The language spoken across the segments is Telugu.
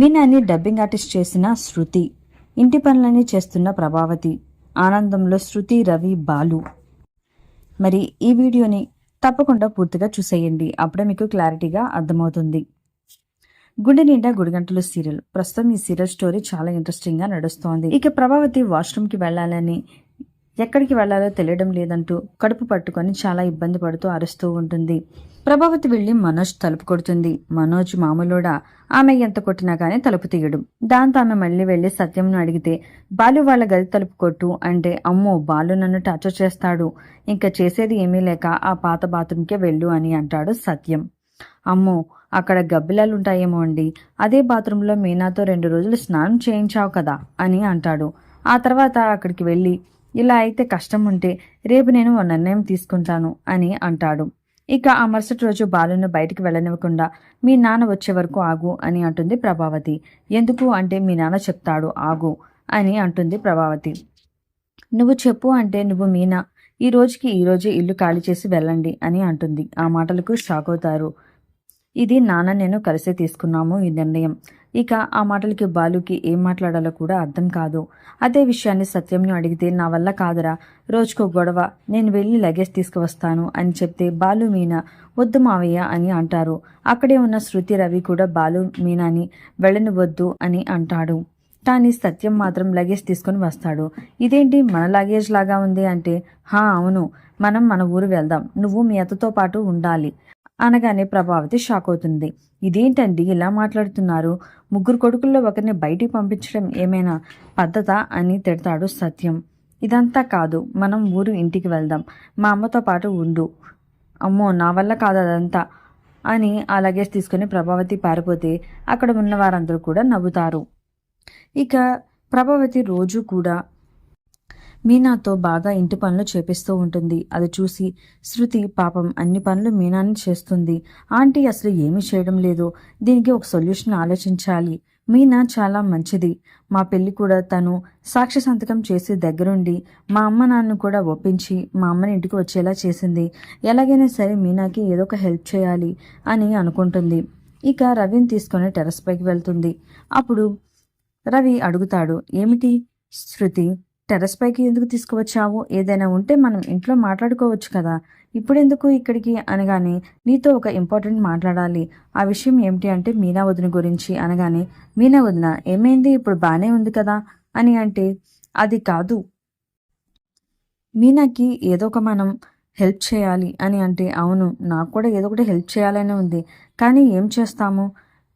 మీనాని డబ్బింగ్ ఆర్టిస్ట్ చేసిన శృతి ఇంటి పనులన్నీ చేస్తున్న ప్రభావతి ఆనందంలో శృతి రవి బాలు. మరి ఈ వీడియోని తప్పకుండా పూర్తిగా చూసేయండి. అప్పుడే మీకు క్లారిటీగా అర్థమవుతుంది. గుండె నిండా గుడిగంటలు సీరియల్. ప్రస్తుతం ఈ సీరియల్ స్టోరీ చాలా ఇంట్రెస్టింగ్గా నడుస్తోంది. ఇక ప్రభావతి వాష్రూమ్కి వెళ్ళాలని ఎక్కడికి వెళ్ళాలో తెలియడం లేదంటూ కడుపు పట్టుకొని చాలా ఇబ్బంది పడుతూ అరుస్తూ ఉంటుంది. ప్రభావతి వెళ్ళి మనోజ్ తలుపు కొడుతుంది. మనోజ్ మామూలుడా? ఆమె ఎంత కొట్టినా కానీ తలుపు తీయడం. దాంతో ఆమె మళ్ళీ వెళ్ళి సత్యంను అడిగితే బాలు వాళ్ళ గది తలుపు కొట్టు అంటే అమ్మో బాలు నన్ను టార్చర్ చేస్తాడు. ఇంకా చేసేది ఏమీ లేక ఆ పాత బాత్రూమ్కే వెళ్ళు అని అంటాడు సత్యం. అమ్మో అక్కడ గబ్బిలాలు ఉంటాయేమో అండి. అదే బాత్రూంలో మీనాతో రెండు రోజులు స్నానం చేయించావు కదా అని అంటాడు. ఆ తర్వాత అక్కడికి వెళ్ళి ఇలా అయితే కష్టం ఉంటే రేపు నేను ఓ నిర్ణయం తీసుకుంటాను అని అంటాడు. ఇక ఆ మరుసటి రోజు బాలును బయటికి వెళ్ళనివ్వకుండా మీ నాన్న వచ్చే వరకు ఆగు అని అంటుంది ప్రభావతి. ఎందుకు అంటే మీ నాన్న చెప్తాడు ఆగు అని అంటుంది ప్రభావతి. నువ్వు చెప్పు అంటే నువ్వు మీనా? ఈ రోజుకి ఈ రోజే ఇల్లు ఖాళీ చేసి వెళ్ళండి అని అంటుంది. ఆ మాటలకు షాక్ అవుతారు. ఇది నాన్న నేను కలిసే తీసుకున్నాము ఈ నిర్ణయం. ఇక ఆ మాటలకి బాలుకి ఏం మాట్లాడాలో కూడా అర్థం కాదు. అదే విషయాన్ని సత్యంను అడిగితే నా వల్ల కాదురా రోజుకో గొడవ నేను వెళ్ళి లగేజ్ తీసుకువస్తాను అని చెప్తే బాలు మీనా వద్దు మావయ్య అని అంటారు. అక్కడే ఉన్న శృతి రవి కూడా బాలు మీనాని వెళ్ళని వద్దు అని అంటాడు. కానీ సత్యం మాత్రం లగేజ్ తీసుకుని వస్తాడు. ఇదేంటి మన లగేజ్ లాగా ఉంది అంటే? హా అవును మనం మన ఊరు వెళ్దాం. నువ్వు మీ అతతో పాటు ఉండాలి. అనగానే ప్రభావతి షాక్ అవుతుంది ఇదేంటండి? ఇలా మాట్లాడుతున్నారు. ముగ్గురు కొడుకుల్లో ఒకరిని బయటికి పంపించడం ఏమైనా పద్ధత అని తిడతాడు సత్యం. ఇదంతా కాదు. మనం ఊరు ఇంటికి వెళ్దాం. మా అమ్మతో పాటు ఉండు. అమ్మో నా వల్ల కాదు అదంతా అని ఆ లగేజ్ తీసుకుని ప్రభావతి పారిపోతే అక్కడ ఉన్న వారందరూ కూడా నవ్వుతారు. ఇక ప్రభావతి రోజు కూడా మీనాతో బాగా ఇంటి పనులు చేపిస్తూ ఉంటుంది. అది చూసి శృతి పాపం అన్ని పనులు మీనాని చేస్తుంది. ఆంటీ అసలు ఏమీ చేయడం లేదు. దీనికి ఒక సొల్యూషన్ ఆలోచించాలి. మీనా చాలా మంచిది. మా పెళ్ళి కూడా తను సాక్షి సంతకం చేసి దగ్గరుండి మా అమ్మ నాన్న కూడా ఒప్పించి మా అమ్మని ఇంటికి వచ్చేలా చేసింది. ఎలాగైనా సరే మీనాకి ఏదో ఒక హెల్ప్ చేయాలి అని అనుకుంటుంది. ఇక రవిని తీసుకొని టెర్రస్ పైకి వెళ్తుంది. అప్పుడు రవి అడుగుతాడు ఏమిటి శృతి? టెర్రస్ పైకి ఎందుకు తీసుకువచ్చావు? ఏదైనా ఉంటే మనం ఇంట్లో మాట్లాడుకోవచ్చు కదా. ఇప్పుడెందుకు ఇక్కడికి? అనగానే నీతో ఒక ఇంపార్టెంట్ మాట్లాడాలి. ఆ విషయం ఏమిటి అంటే మీనా వదిన గురించి. అనగానే మీనా వదిన ఏమైంది? ఇప్పుడు బాగానే ఉంది కదా? అని అంటే అది కాదు. మీనాకి ఏదో ఒక మనం హెల్ప్ చేయాలి అని అంటే అవును నాకు కూడా ఏదో ఒకటి హెల్ప్ చేయాలని ఉంది. కానీ ఏం చేస్తాము?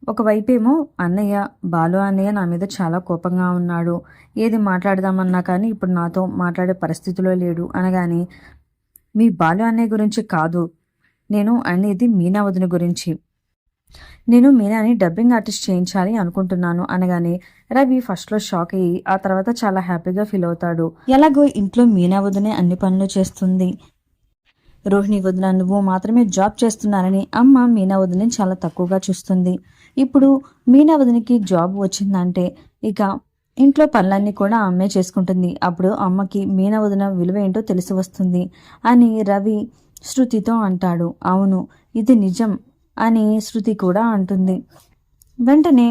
ఒకవైపేమో అన్నయ్య బాలు అన్నయ్య నా మీద చాలా కోపంగా ఉన్నాడు. ఏది మాట్లాడదామన్నా కానీ ఇప్పుడు నాతో మాట్లాడే పరిస్థితిలో లేడు అనగానే మీ బాలు అన్నయ్య గురించి కాదు. నేను అనేది మీనా వదిన గురించి. నేను మీనాని డబ్బింగ్ ఆర్టిస్ట్ చేయించాలి అనుకుంటున్నాను అనగానే రవి ఫస్ట్లో షాక్ అయ్యి ఆ తర్వాత చాలా హ్యాపీగా ఫీల్ అవుతాడు. ఎలాగో ఇంట్లో మీనా వదినే అన్ని పనులు చేస్తుంది. రోహిణి వదిన నువ్వు మాత్రమే జాబ్ చేస్తున్నానని అమ్మ మీనా వదిని చాలా తక్కువగా చూస్తుంది. ఇప్పుడు మీనా వదినికి జాబ్ వచ్చిందంటే ఇక ఇంట్లో పనులన్నీ కూడా అమ్మే చేసుకుంటుంది. అప్పుడు అమ్మకి మీనా వదిన విలువ ఏంటో తెలిసి వస్తుంది అని రవి శృతితో అంటాడు. అవును ఇది నిజం అని శృతి కూడా అంటుంది. వెంటనే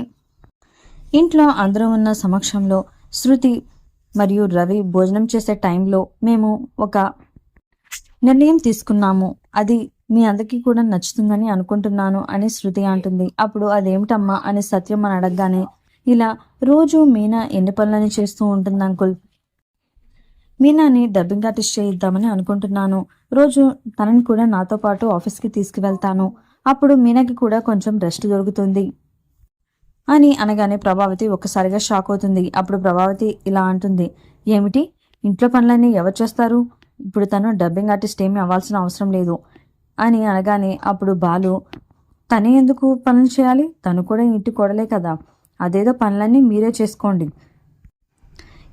ఇంట్లో అందరూ ఉన్న సమక్షంలో శృతి మరియు రవి భోజనం చేసే టైంలో మేము ఒక నిర్ణయం తీసుకున్నాము. అది మీ అందరికీ కూడా నచ్చుతుందని అనుకుంటున్నాను అని శృతి అంటుంది. అప్పుడు అదేమిటమ్మా అని సత్యం అని అడగగానే ఇలా రోజు మీనా ఎన్ని పనులని చేస్తూ ఉంటుంది అంకుల్? మీనాని డబ్బింగ్ ఆర్టిస్ట్ చేయిద్దామని అనుకుంటున్నాను. రోజు తనని కూడా నాతో పాటు ఆఫీస్కి తీసుకువెళ్తాను. అప్పుడు మీనాకి కూడా కొంచెం రెస్ట్ దొరుకుతుంది అని అనగానే ప్రభావతి ఒక్కసారిగా షాక్ అవుతుంది. అప్పుడు ప్రభావతి ఇలా అంటుంది. ఏమిటి? ఇంట్లో పనులన్నీ ఎవరు చేస్తారు? ఇప్పుడు తను డబ్బింగ్ ఆర్టిస్ట్ ఏమీ అవ్వాల్సిన అవసరం లేదు. అని అనగానే అప్పుడు బాలు తనే ఎందుకు పనులు చేయాలి? తను కూడా ఇంటి కొడలే కదా. అదేదో పనులన్నీ మీరే చేసుకోండి.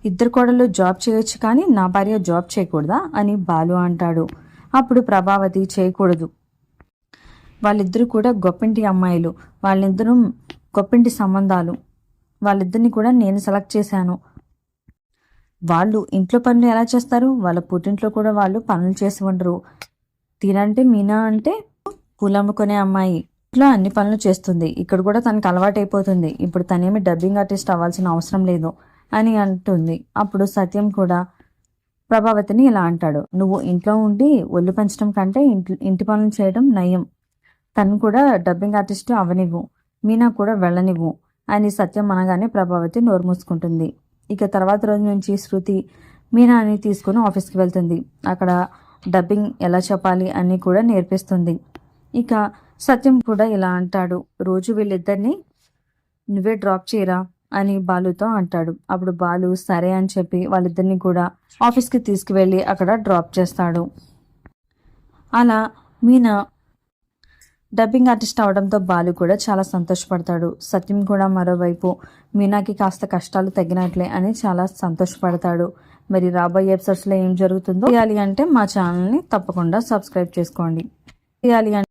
ఇద్దరు కోడలు జాబ్ చేయొచ్చు కానీ నా భార్య జాబ్ చేయకూడదా? అని బాలు అంటాడు. అప్పుడు ప్రభావతి చేయకూడదు. వాళ్ళిద్దరూ కూడా గొప్పింటి అమ్మాయిలు. వాళ్ళిద్దరూ గొప్పింటి సంబంధాలు. వాళ్ళిద్దరిని కూడా నేను సెలెక్ట్ చేశాను. వాళ్ళు ఇంట్లో పనులు ఎలా చేస్తారు? వాళ్ళ పుట్టింట్లో కూడా వాళ్ళు పనులు చేసి ఉండరు. తీరంటే మీనా అంటే పూలమ్ముకునే అమ్మాయి. ఇంట్లో అన్ని పనులు చేస్తుంది. ఇక్కడ కూడా తనకు అలవాటైపోతుంది. ఇప్పుడు తనేమి డబ్బింగ్ ఆర్టిస్ట్ అవ్వాల్సిన అవసరం లేదు అని అంటుంది. అప్పుడు సత్యం కూడా ప్రభావతిని ఇలా అంటాడు. నువ్వు ఇంట్లో ఉండి ఒళ్ళు పెంచడం కంటే ఇంటి ఇంటి పనులు చేయడం నయం. తను కూడా డబ్బింగ్ ఆర్టిస్ట్ అవనివ్వు. మీనా కూడా వెళ్ళనివ్వు అని సత్యం అనగానే ప్రభావతి నోరు మూసుకుంటుంది. ఇక తర్వాత రోజు నుంచి శృతి మీనాని తీసుకుని ఆఫీస్కి వెళ్తుంది. అక్కడ డబ్బింగ్ ఎలా చెప్పాలి అని కూడా నేర్పిస్తుంది. ఇక సత్యం కూడా ఇలా అంటాడు. రోజు వీళ్ళిద్దరిని నువ్వే డ్రాప్ చేయరా అని బాలుతో అంటాడు. అప్పుడు బాలు సరే అని చెప్పి వాళ్ళిద్దరిని కూడా ఆఫీస్కి తీసుకువెళ్ళి అక్కడ డ్రాప్ చేస్తాడు. అలా మీనా డబ్బింగ్ ఆర్టిస్ట్ అవడంతో బాలు కూడా చాలా సంతోషపడతాడు. సత్యం కూడా మరోవైపు మీనాకి కాస్త కష్టాలు తగ్గినట్లే అని చాలా సంతోషపడతాడు. మరి రాబోయే ఎపిసోడ్స్లో ఏం జరుగుతుందో చేయాలి అంటే మా ఛానల్ని తప్పకుండా సబ్స్క్రైబ్ చేసుకోండి. చేయాలి అంటే